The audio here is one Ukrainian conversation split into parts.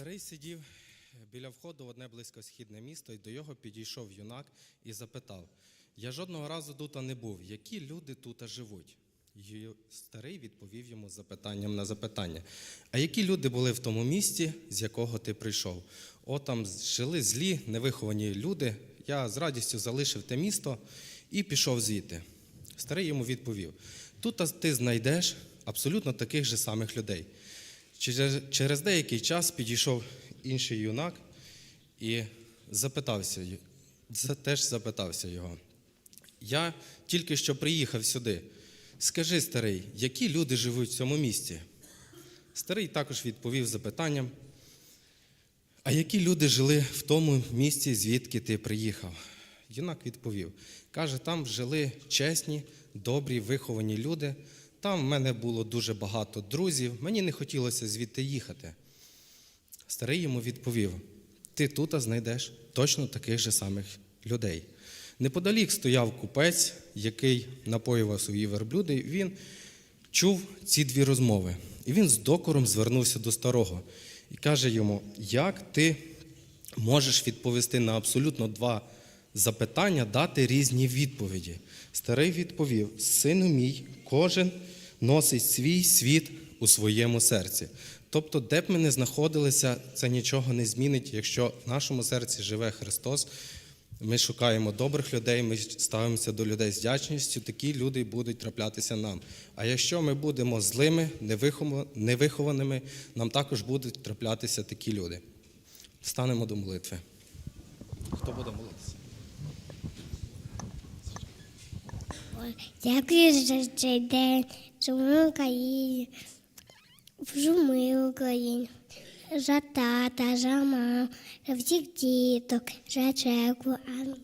Старий сидів біля входу в одне близькосхідне місто, і до його підійшов юнак і запитав: Я жодного разу тут не був. Які люди тут живуть? І старий відповів йому запитанням на запитання. А які люди були в тому місті, з якого ти прийшов? О, там жили злі, невиховані люди. Я з радістю залишив те місто і пішов звідти. Старий йому відповів: Тут ти знайдеш абсолютно таких же самих людей. Через, деякий час підійшов інший юнак і запитався, теж запитався його. Я тільки що приїхав сюди. Скажи, старий, які люди живуть в цьому місті? Старий також відповів запитанням. А які люди жили в тому місті, звідки ти приїхав? Юнак відповів: каже, там жили чесні, добрі, виховані люди. Там в мене було дуже багато друзів, мені не хотілося звідти їхати. Старий йому відповів: Ти тут знайдеш точно таких же самих людей. Неподалік стояв купець, який напоював свої верблюди. Він чув ці дві розмови. І він з докором звернувся до старого і каже йому: Як ти можеш відповісти на абсолютно два запитання, дати різні відповіді? Старий відповів: Сину мій, кожен носить свій світ у своєму серці. Тобто, де б ми не знаходилися, це нічого не змінить, якщо в нашому серці живе Христос. Ми шукаємо добрих людей, ми ставимося до людей з вдячністю, такі люди будуть траплятися нам. А якщо ми будемо злими, невихова- невихованими, нам також будуть траплятися такі люди. Станемо до молитви. Хто буде молитися? Дякую за цей день. Живу в Україні. В Україні. За тата, за маму, за всіх діток, за церкву. Амінь.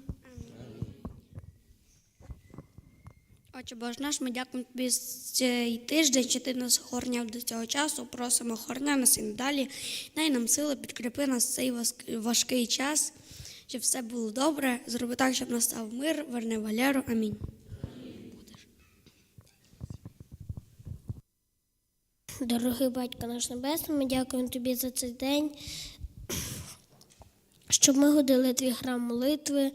Отче Боже наш, ми дякуємо тобі за цей тиждень, що ти нас охороняв до цього часу. Просимо охороняй нас і надалі. Дай нам сили, підкріпи нас в цей важкий час, щоб все було добре. Зроби так, щоб настав мир, верни Валеру. Амінь. Дорогий батько наш небесний, ми дякуємо тобі за цей день, щоб ми годили твій храм молитви,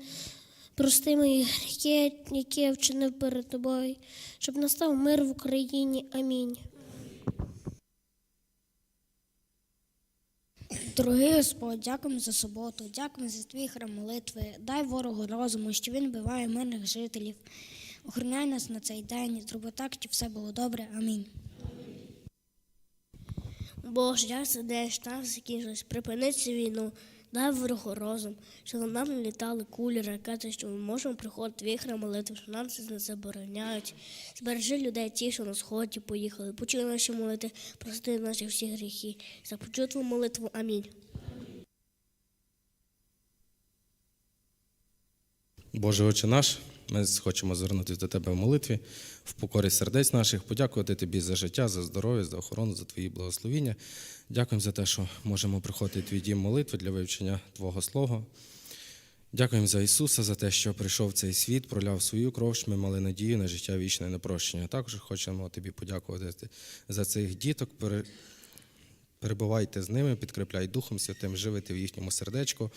прости мої гріхи, які я вчинив перед тобою, щоб настав мир в Україні. Амінь. Дорогий Господь, дякуємо за суботу, дякуємо за твій храм молитви. Дай ворогу розуму, що він биває мирних жителів. Охороняй нас на цей день, зроби так, щоб все було добре. Амінь. Як це день штаб закінчилось, припини цю війну, дай ворогу розум, що на нас не літали кулі, ракети, що ми можемо приходити в їх на що нам це не забороняють. Збережи людей ті, що на сході поїхали, почуй наші молитви, прости наші всі гріхи. За почуту молитву. Амінь. Боже Отче наш, ми хочемо звернутися до Тебе в молитві, в покорі сердець наших, подякувати Тобі за життя, за здоров'я, за охорону, за Твої благословіння. Дякуємо за те, що можемо приходити Твій дім молитви для вивчення Твого Слова. Дякуємо за Ісуса, за те, що прийшов в цей світ, проляв свою кров, що ми мали надію на життя вічне і на прощення. Також хочемо Тобі подякувати за цих діток. Перебувайте з ними, підкріпляй Духом Святим, живити в їхньому сердечку.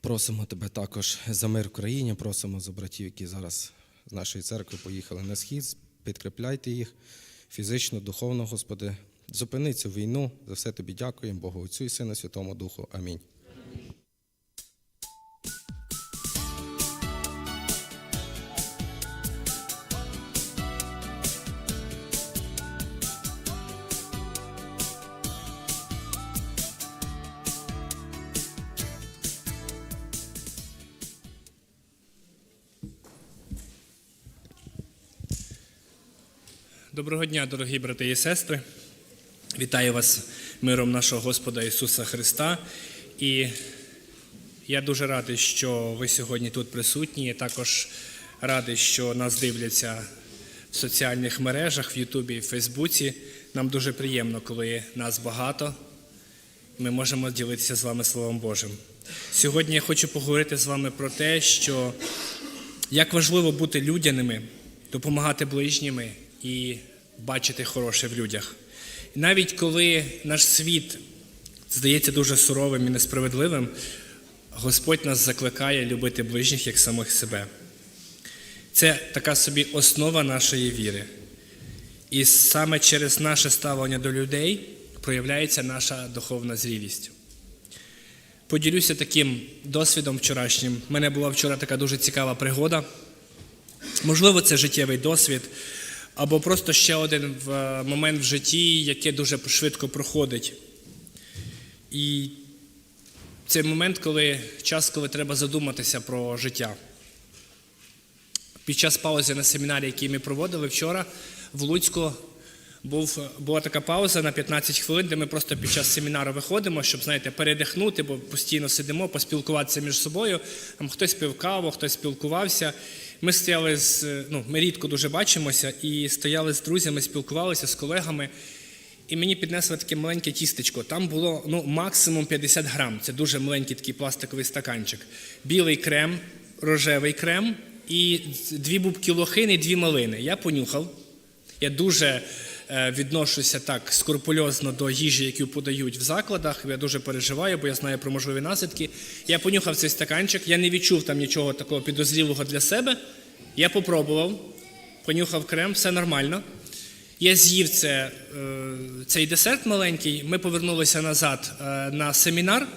Просимо тебе також за мир в країні, просимо за братів, які зараз з нашої церкви поїхали на схід. Підкріпляйте їх фізично, духовно, Господи. Зупини цю війну. За все тобі дякуємо, Богу Отцю і Сину, Святому Духу. Амінь. Доброго дня, дорогі брати і сестри. Вітаю вас миром нашого Господа Ісуса Христа. І я дуже радий, що ви сьогодні тут присутні. Я також радий, що нас дивляться в соціальних мережах, в Ютубі, в Фейсбуці. Нам дуже приємно, коли нас багато. Ми можемо ділитися з вами Словом Божим. Сьогодні я хочу поговорити з вами про те, що як важливо бути людяними, допомагати ближніми і бачити хороше в людях. Навіть коли наш світ здається дуже суровим і несправедливим, Господь нас закликає любити ближніх як самих себе. Це така собі основа нашої віри. І саме через наше ставлення до людей проявляється наша духовна зрілість. Поділюся таким досвідом вчорашнім. У мене була вчора така дуже цікава пригода. Можливо, це життєвий досвід, або просто ще один момент в житті, який дуже швидко проходить. І це момент, коли час, коли треба задуматися про життя. Під час паузи на семінарі, який ми проводили вчора в Луцьку, був, була така пауза на 15 хвилин, де ми просто під час семінару виходимо, щоб, знаєте, передихнути, бо постійно сидимо, поспілкуватися між собою. Там хтось пив каву, хтось спілкувався. Ми стояли з, ну, ми рідко дуже бачимося, і стояли з друзями, спілкувалися з колегами. І мені піднесли таке маленьке тістечко. Там було ну, максимум 50 грам. Це дуже маленький такий пластиковий стаканчик. Білий крем, рожевий крем і дві бубки лохини, дві малини. Я понюхав. Я дуже відношуся так скрупульозно до їжі, яку подають в закладах. Я дуже переживаю, бо я знаю про можливі наслідки. Я понюхав цей стаканчик, я не відчув там нічого такого підозрілого для себе. Я попробував, понюхав крем, все нормально. Я з'їв це, е, цей десерт маленький. Ми повернулися назад е, на семінар.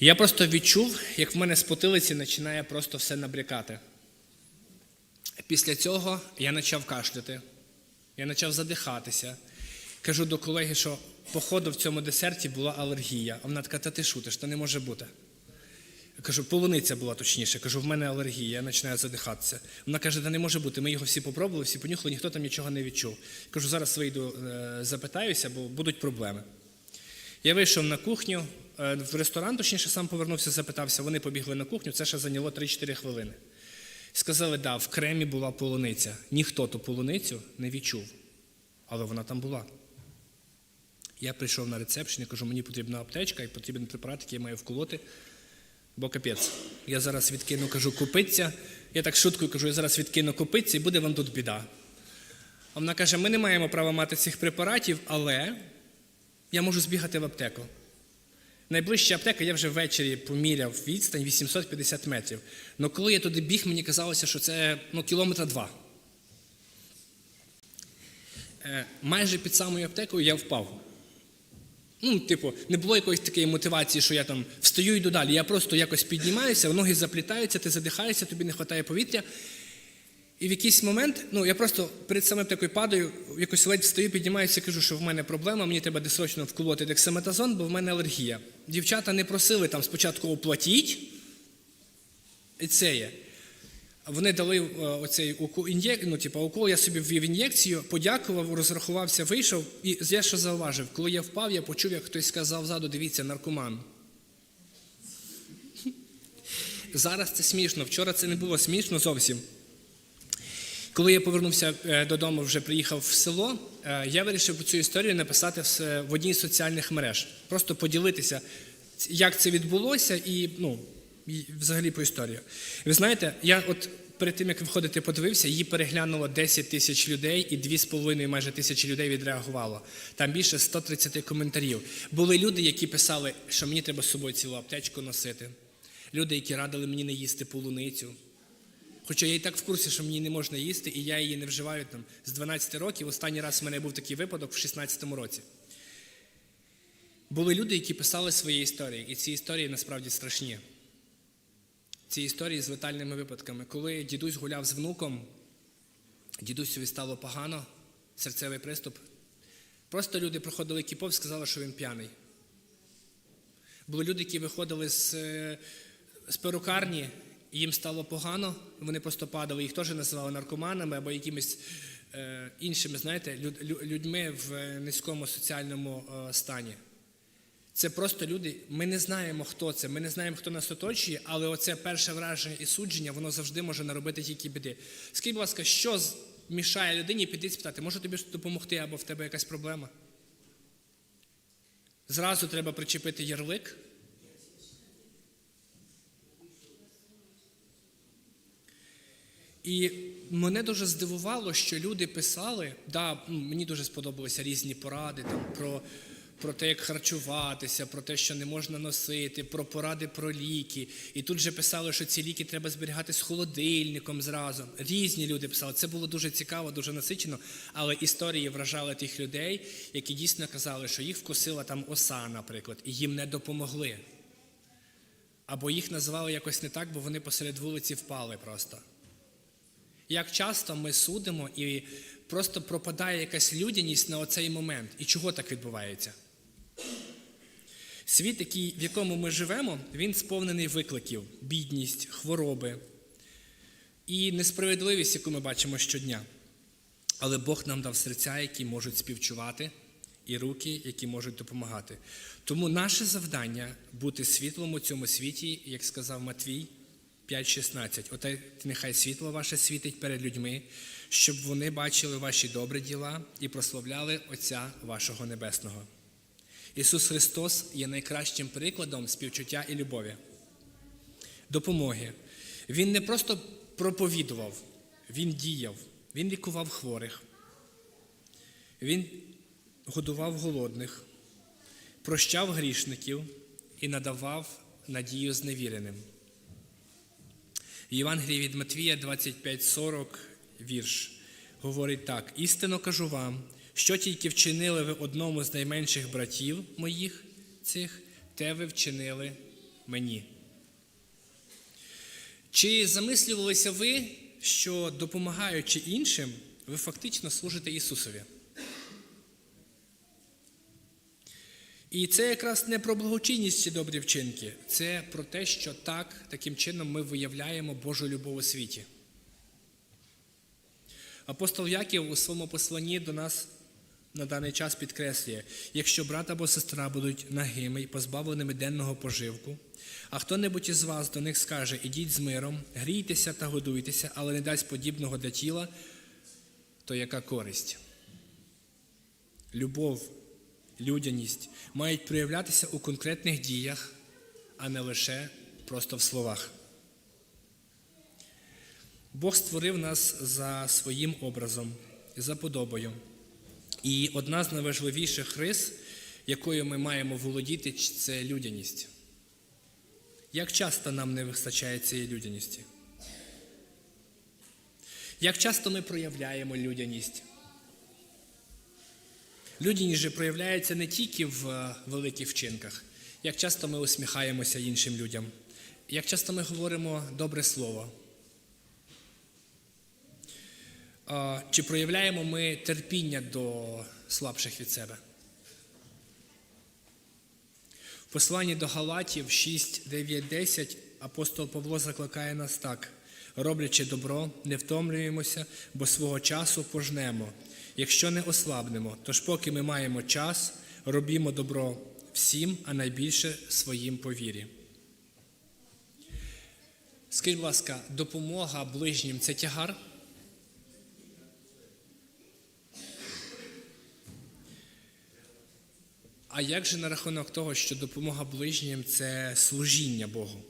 Я просто відчув, як в мене з потилиці починає просто все набрякати. Після цього я почав кашляти, я почав задихатися. Кажу до колеги, що походу в цьому десерті була алергія. А вона така, та ти шутиш, то не може бути. Я кажу, полуниця була точніше. Кажу, в мене алергія, я починаю задихатися. Вона каже, та не може бути. Ми його всі попробували, всі понюхали, ніхто там нічого не відчув. Кажу, зараз вийду, е, запитаюся, бо будуть проблеми. Я вийшов на кухню, е, в ресторан, точніше, сам повернувся, запитався. Вони побігли на кухню, це ще зайняло 3-4 хвилини. Сказали, да, в кремі була полуниця. Ніхто ту полуницю не відчув, але вона там була. Я прийшов на рецепшн і кажу, мені потрібна аптечка і потрібен препарат, який я маю вколоти, бо капець. Я зараз відкину, кажу, купиться. Я так шуткою кажу, я зараз відкину купиться і буде вам тут біда. А вона каже, ми не маємо права мати цих препаратів, але я можу збігати в аптеку. Найближча аптека я вже ввечері поміряв відстань 850 метрів. Але коли я туди біг, мені казалося, що це ну, кілометра два. Е, майже під самою аптекою я впав. Ну, типу, не було якоїсь такої мотивації, що я там встаю і йду далі. Я просто якось піднімаюся, ноги заплітаються, ти задихаєшся, тобі не вистачає повітря. І в якийсь момент, ну я просто перед самим такою падаю, якось ледь встаю, піднімаюся, кажу, що в мене проблема, мені треба десрочно вколоти дексаметазон, бо в мене алергія. Дівчата не просили там спочатку оплатіть, і це є. Вони дали е, оцей укол, ну, типу, укол, я собі ввів ін'єкцію, подякував, розрахувався, вийшов. І я що зауважив, коли я впав, я почув, як хтось сказав ззаду, дивіться, наркоман. Зараз це смішно. Вчора це не було смішно зовсім. Коли я повернувся е, додому, вже приїхав в село, е, я вирішив цю історію написати в одній з соціальних мереж. Просто поділитися, як це відбулося, і ну, взагалі по історії. Ви знаєте, я от перед тим, як виходити, подивився, її переглянуло 10 тисяч людей, і 2,5 майже тисячі людей відреагувало. Там більше 130 коментарів. Були люди, які писали, що мені треба з собою цілу аптечку носити. Люди, які радили мені не їсти полуницю. Хоча я і так в курсі, що мені не можна їсти, і я її не вживаю там з 12 років. Останній раз в мене був такий випадок в 16-му році. Були люди, які писали свої історії, і ці історії насправді страшні. Ці історії з летальними випадками. Коли дідусь гуляв з внуком, дідусеві стало погано, серцевий приступ. Просто люди проходили кіпов, сказали, що він п'яний. Були люди, які виходили з, е, з перукарні, і їм стало погано, вони просто падали, їх теж називали наркоманами або якимись е, іншими, знаєте, люд- людьми в низькому соціальному е, стані. Це просто люди, ми не знаємо, хто це, ми не знаємо, хто нас оточує, але оце перше враження і судження, воно завжди може наробити тільки біди. Скажіть, будь ласка, що мішає людині піти спитати, може тобі допомогти або в тебе якась проблема? Зразу треба причепити ярлик. І мене дуже здивувало, що люди писали, да, мені дуже сподобалися різні поради там, про, про те, як харчуватися, про те, що не можна носити, про поради про ліки. І тут же писали, що ці ліки треба зберігати з холодильником зразу. Різні люди писали. Це було дуже цікаво, дуже насичено. Але історії вражали тих людей, які дійсно казали, що їх вкусила там оса, наприклад, і їм не допомогли. Або їх називали якось не так, бо вони посеред вулиці впали просто. Як часто ми судимо і просто пропадає якась людяність на оцей момент. І чого так відбувається? Світ, який, в якому ми живемо, він сповнений викликів, бідність, хвороби і несправедливість, яку ми бачимо щодня. Але Бог нам дав серця, які можуть співчувати, і руки, які можуть допомагати. Тому наше завдання бути світлом у цьому світі, як сказав Матвій 5,16. Оте нехай світло ваше світить перед людьми, щоб вони бачили ваші добрі діла і прославляли Отця вашого Небесного. Ісус Христос є найкращим прикладом співчуття і любові, допомоги. Він не просто проповідував, Він діяв, Він лікував хворих, Він годував голодних, прощав грішників і надавав надію зневіреним. Євангелії від Матвія 25,40 вірш говорить так: істинно кажу вам, що тільки вчинили ви одному з найменших братів моїх цих, те ви вчинили мені. Чи замислювалися ви, що допомагаючи іншим, ви фактично служите Ісусові? І це якраз не про благочинність чи добрі вчинки, це про те, що так, таким чином ми виявляємо Божу любов у світі. Апостол Яків у своєму посланні до нас на даний час підкреслює, якщо брат або сестра будуть нагими і позбавленими денного поживку, а хто-небудь із вас до них скаже, ідіть з миром, грійтеся та годуйтеся, але не дасть подібного для тіла, то яка користь? Любов, людяність мають проявлятися у конкретних діях, а не лише просто в словах. Бог створив нас за своїм образом, за подобою. І одна з найважливіших рис, якою ми маємо володіти, це людяність. Як часто нам не вистачає цієї людяності? Як часто ми проявляємо людяність? Людяність же проявляється не тільки в е, великих вчинках, як часто ми усміхаємося іншим людям, як часто ми говоримо добре слово. Чи проявляємо ми терпіння до слабших від себе? В посланні до Галатів 6, 9, 10 апостол Павло закликає нас так: роблячи добро, не втомлюємося, бо свого часу пожнемо, якщо не ослабнемо. Тож, поки ми маємо час, робімо добро всім, а найбільше своїм по вірі. Скажіть, будь ласка, допомога ближнім це тягар? А як же на рахунок того, що допомога ближнім це служіння Богу?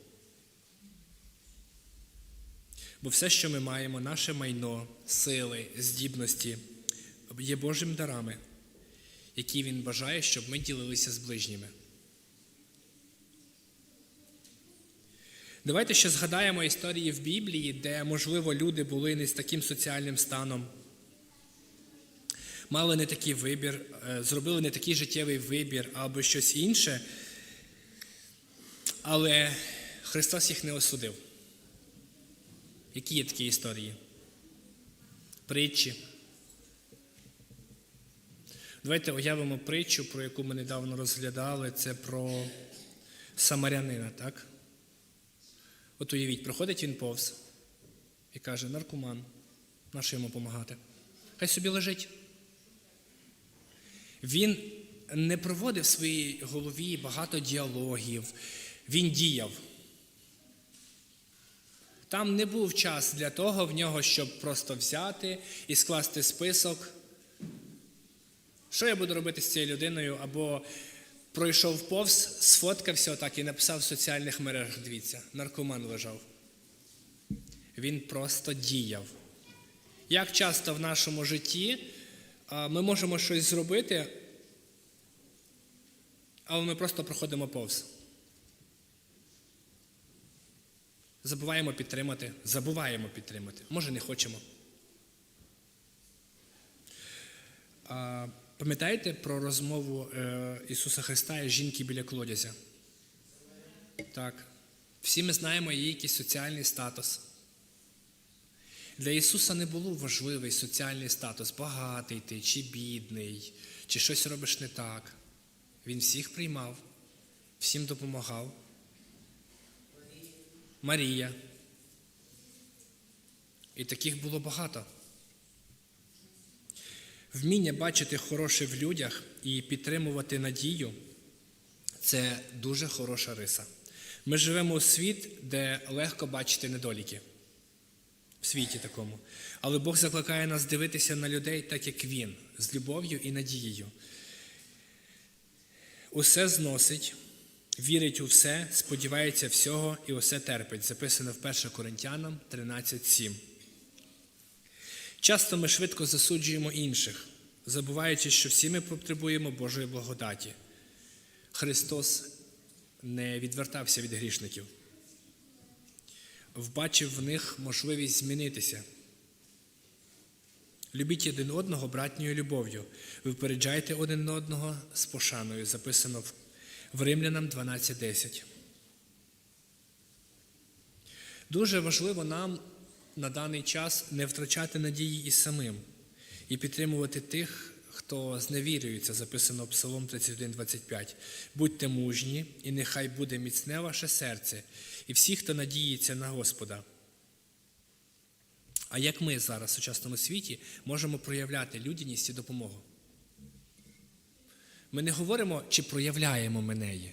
Бо все, що ми маємо, наше майно, сили, здібності, є Божими дарами, які Він бажає, щоб ми ділилися з ближніми. Давайте ще згадаємо історії в Біблії, де, можливо, люди були не з таким соціальним станом, мали не такий вибір, е, зробили не такий життєвий вибір або щось інше, але Христос їх не осудив. Які є такі історії? Притчі. Давайте уявимо притчу, про яку ми недавно розглядали, це про самарянина, так? От уявіть, проходить він повз і каже, наркоман, нащо йому допомагати? Хай собі лежить. Він не проводив в своїй голові багато діалогів, він діяв. Там не був час для того в нього, щоб просто взяти і скласти список, що я буду робити з цією людиною, або пройшов повз, сфоткався отак і написав в соціальних мережах, дивіться, наркоман лежав. Він просто діяв. Як часто в нашому житті ми можемо щось зробити, але ми просто проходимо повз. Забуваємо підтримати, забуваємо підтримати, може не хочемо. Пам'ятаєте про розмову е, Ісуса Христа і жінки біля колодязя? Так. Всі ми знаємо її якийсь соціальний статус. Для Ісуса не було важливий соціальний статус, багатий ти, чи бідний, чи щось робиш не так. Він всіх приймав, всім допомагав. Марія. І таких було багато. Вміння бачити хороше в людях і підтримувати надію це дуже хороша риса. Ми живемо у світ, де легко бачити недоліки. В світі такому. Але Бог закликає нас дивитися на людей так, як Він, з любов'ю і надією. Усе зносить, вірить у все, сподівається всього і усе терпить. Записано в 1 Коринтянам 13.7. Часто ми швидко засуджуємо інших, забуваючи, що всі ми потребуємо Божої благодаті. Христос не відвертався від грішників, вбачив в них можливість змінитися. Любіть один одного братньою любов'ю, випереджайте один одного з пошаною, записано в- Римлянам 12.10. Дуже важливо нам на даний час не втрачати надії і самим і підтримувати тих, хто зневірюється, записано Псалом 31.25. Будьте мужні, і нехай буде міцне ваше серце, і всі, хто надіється на Господа. А як ми зараз в сучасному світі можемо проявляти людяність і допомогу? Ми не говоримо, чи проявляємо ми неї.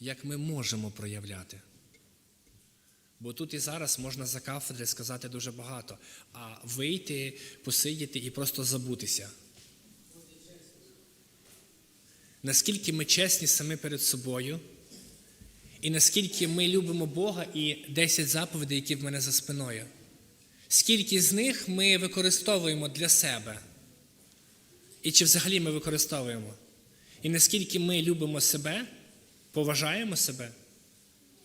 Як ми можемо проявляти? Бо тут і зараз можна за кафедри сказати дуже багато, а вийти, посидіти і просто забутися. Наскільки ми чесні самі перед собою, і наскільки ми любимо Бога і 10 заповідей, які в мене за спиною. Скільки з них ми використовуємо для себе? І чи взагалі ми використовуємо? І наскільки ми любимо себе, поважаємо себе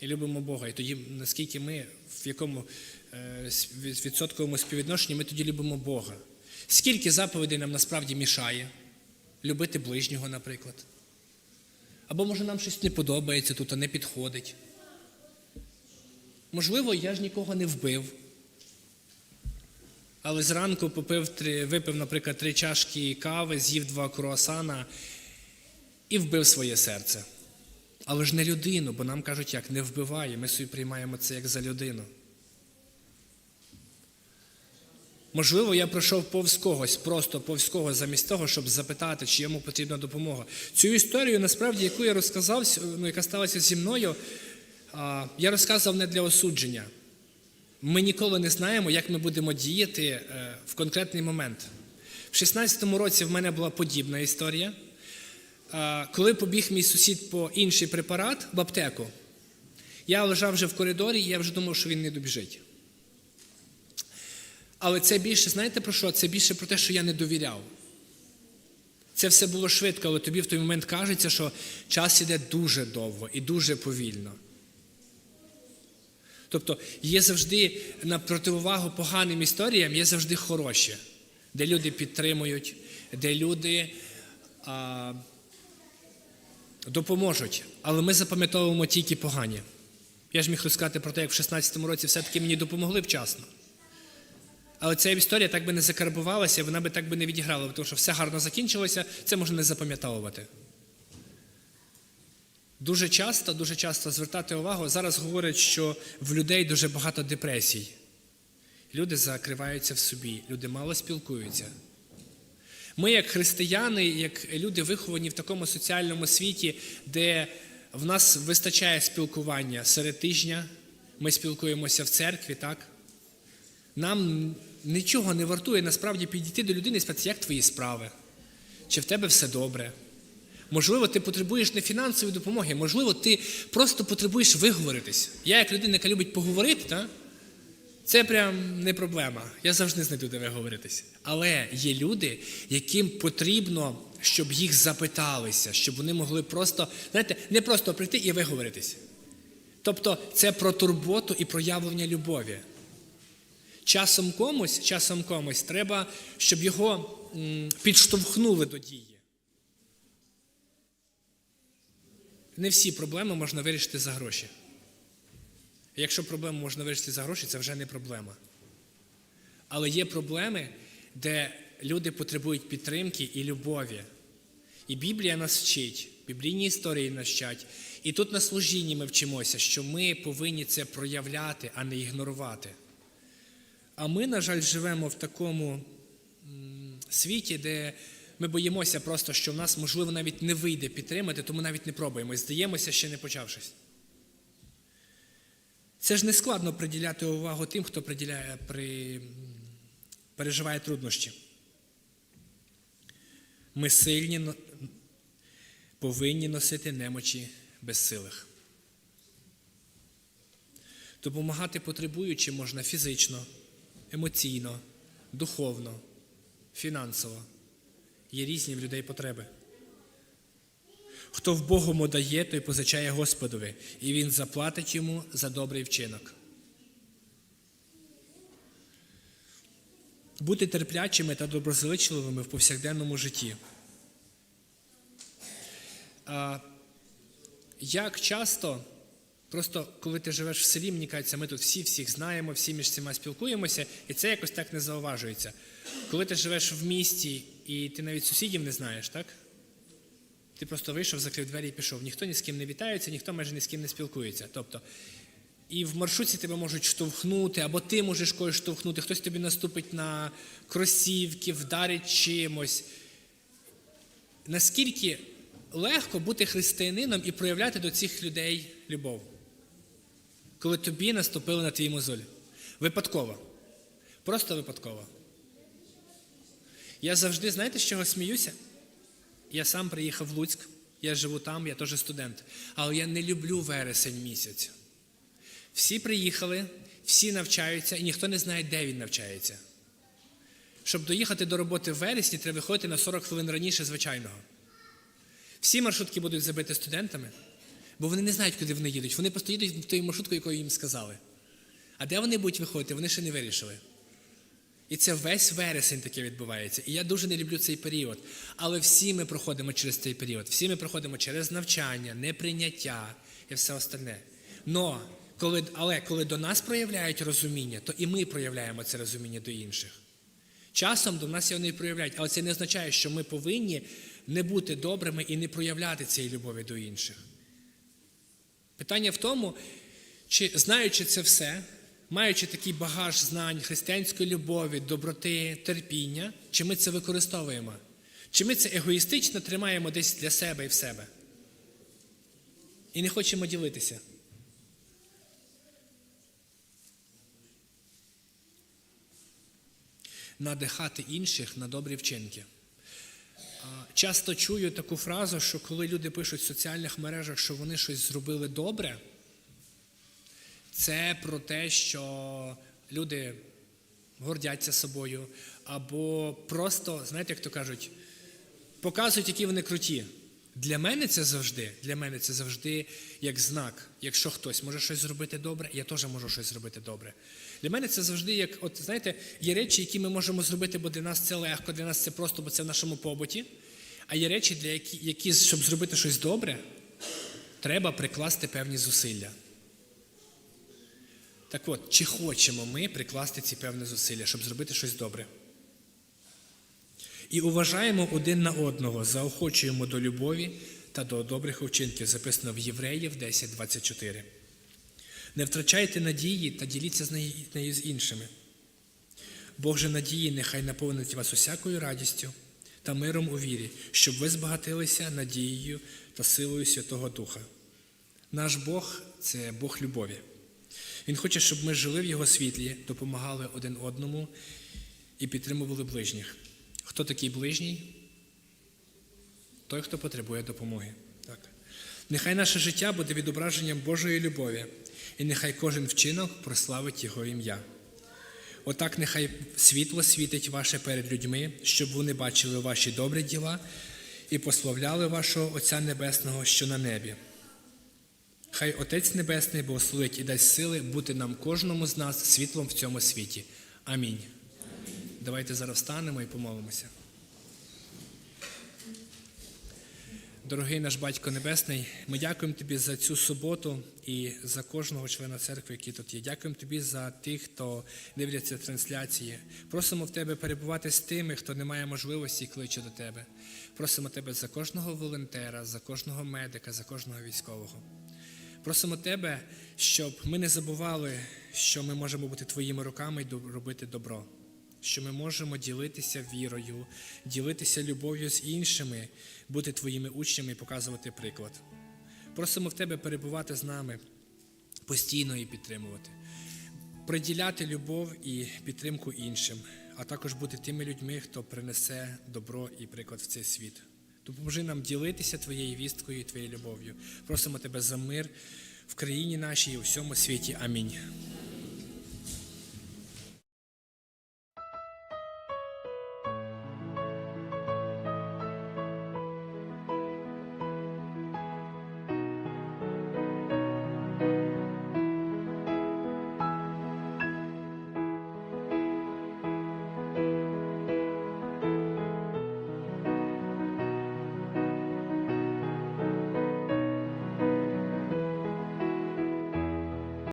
і любимо Бога. І тоді, наскільки ми в якому е, відсотковому співвідношенні ми тоді любимо Бога. Скільки заповідей нам насправді мішає? Любити ближнього, наприклад. Або може нам щось не подобається тут, а не підходить. Можливо, я ж нікого не вбив. Але зранку попив три, випив, наприклад, три чашки кави, з'їв два круасана і вбив своє серце. Але ж не людину, бо нам кажуть, як не вбиває, ми собі приймаємо це як за людину. Можливо, я пройшов повз когось, просто повз когось, замість того, щоб запитати, чи йому потрібна допомога. Цю історію, насправді, яку я розказав, ну, яка сталася зі мною, я розказував не для осудження. Ми ніколи не знаємо, як ми будемо діяти е, в конкретний момент. В 16-му році в мене була подібна історія. Коли побіг мій сусід по інший препарат в аптеку, я лежав вже в коридорі, і я вже думав, що він не добіжить. Але це більше, знаєте про що? Це більше про те, що я не довіряв. Це все було швидко, але тобі в той момент кажеться, що час іде дуже довго і дуже повільно. Тобто є завжди на противовагу поганим історіям, є завжди хороші, де люди підтримують, де люди а, допоможуть. Але ми запам'ятовуємо тільки погані. Я ж міг розказати про те, як в 16-му році все-таки мені допомогли вчасно. Але ця історія так би не закарбувалася, вона би так би не відіграла, тому що все гарно закінчилося, це можна не запам'ятовувати. Дуже часто, дуже часто звертати увагу, зараз говорять, що в людей дуже багато депресій. Люди закриваються в собі, люди мало спілкуються. Ми, як християни, як люди виховані в такому соціальному світі, де в нас вистачає спілкування серед тижня, ми спілкуємося в церкві, так? Нам нічого не вартує насправді підійти до людини і спитати, як твої справи? Чи в тебе все добре? Можливо, ти потребуєш не фінансової допомоги, можливо, ти просто потребуєш виговоритись. Я, як людина, яка любить поговорити, та, Це прям не проблема. Я завжди знайду, де виговоритися. Але є люди, яким потрібно, щоб їх запиталися, щоб вони могли просто, знаєте, не просто прийти і виговоритися. Тобто це про турботу і проявлення любові. Часом комусь, часом комусь треба, щоб його підштовхнули до дії. Не всі проблеми можна вирішити за гроші. Якщо проблему можна вирішити за гроші, це вже не проблема. Але є проблеми, де люди потребують підтримки і любові. І Біблія нас вчить, біблійні історії нас вчать. І тут на служінні ми вчимося, що ми повинні це проявляти, а не ігнорувати. А ми, на жаль, живемо в такому світі, де ми боїмося просто, що в нас, можливо, навіть не вийде підтримати, тому навіть не пробуємо. І здаємося, ще не почавшись. Це ж не складно приділяти увагу тим, хто приділяє, при, переживає труднощі. Ми сильні повинні носити немочі безсилих. Допомагати потребуючим можна фізично, емоційно, духовно, фінансово. Є різні в людей потреби. Хто в Богому дає, той позичає Господові, і Він заплатить йому за добрий вчинок. Бути терплячими та доброзичливими в повсякденному житті. А, як часто, просто коли ти живеш в селі, мені кажеться, ми тут всі всіх знаємо, всі між всіма спілкуємося, і це якось так не зауважується. Коли ти живеш в місті і ти навіть сусідів не знаєш, так? Ти просто вийшов, закрив двері і пішов. Ніхто ні з ким не вітається, ніхто майже ні з ким не спілкується. Тобто, і в маршрутці тебе можуть штовхнути, або ти можеш когось штовхнути, хтось тобі наступить на кросівки, вдарить чимось. Наскільки легко бути християнином і проявляти до цих людей любов, коли тобі наступили на твій мозоль? Випадково. Просто випадково. Я завжди, знаєте, з чого сміюся? Я сам приїхав в Луцьк, я живу там, я теж студент. Але я не люблю вересень місяць. Всі приїхали, всі навчаються, і ніхто не знає, де він навчається. Щоб доїхати до роботи в вересні, треба виходити на 40 хвилин раніше звичайного. Всі маршрутки будуть забиті студентами, бо вони не знають, куди вони їдуть. Вони просто їдуть в ту маршрутку, яку їм сказали. А де вони будуть виходити, вони ще не вирішили. І це весь вересень таке відбувається. І я дуже не люблю цей період. Але всі ми проходимо через цей період. Всі ми проходимо через навчання, неприйняття і все остальне. Но, коли, але коли до нас проявляють розуміння, то і ми проявляємо це розуміння до інших. Часом до нас його не проявляють, але це не означає, що ми повинні не бути добрими і не проявляти цієї любові до інших. Питання в тому, чи знаючи це все, маючи такий багаж знань християнської любові, доброти, терпіння, чи ми це використовуємо? Чи ми це егоїстично тримаємо десь для себе і в себе? І не хочемо ділитися. Надихати інших на добрі вчинки. Часто чую таку фразу, що коли люди пишуть в соціальних мережах, що вони щось зробили добре, це про те, що люди гордяться собою, або просто, знаєте, як то кажуть, показують, які вони круті. Для мене це завжди, для мене це завжди як знак. Якщо хтось може щось зробити добре, я теж можу щось зробити добре. Для мене це завжди як, от знаєте, є речі, які ми можемо зробити, бо для нас це легко, для нас це просто, бо це в нашому побуті. А є речі, для які, які щоб зробити щось добре, треба прикласти певні зусилля. Так от, чи хочемо ми прикласти ці певні зусилля, щоб зробити щось добре? І уважаємо один на одного, заохочуємо до любові та до добрих вчинків, записано в Євреїв 10.24. Не втрачайте надії та діліться з нею з іншими. Бог же надії нехай наповнить вас усякою радістю та миром у вірі, щоб ви збагатилися надією та силою Святого Духа. Наш Бог це Бог любові. Він хоче, щоб ми жили в Його світлі, допомагали один одному і підтримували ближніх. Хто такий ближній? Той, хто потребує допомоги. Так. Нехай наше життя буде відображенням Божої любові, і нехай кожен вчинок прославить Його ім'я. Отак нехай світло світить ваше перед людьми, щоб вони бачили ваші добрі діла і прославляли вашого Отця Небесного, що на небі. Хай Отець Небесний благословить і дасть сили бути нам кожному з нас світлом в цьому світі. Амінь. Давайте зараз встанемо і помолимося. Дорогий наш Батько Небесний, ми дякуємо Тобі за цю суботу і за кожного члена церкви, який тут є. Дякуємо Тобі за тих, хто дивляться трансляції. Просимо в Тебе перебувати з тими, хто не має можливості і кличе до Тебе. Просимо Тебе за кожного волонтера, за кожного медика, за кожного військового. Просимо Тебе, щоб ми не забували, що ми можемо бути Твоїми руками і робити добро, що ми можемо ділитися вірою, ділитися любов'ю з іншими, бути Твоїми учнями і показувати приклад. Просимо в Тебе перебувати з нами, постійно і підтримувати, приділяти любов і підтримку іншим, а також бути тими людьми, хто принесе добро і приклад в цей світ. Допоможи нам ділитися Твоєю вісткою і Твоєю любов'ю. Просимо Тебе за мир в країні нашій і у всьому світі. Амінь.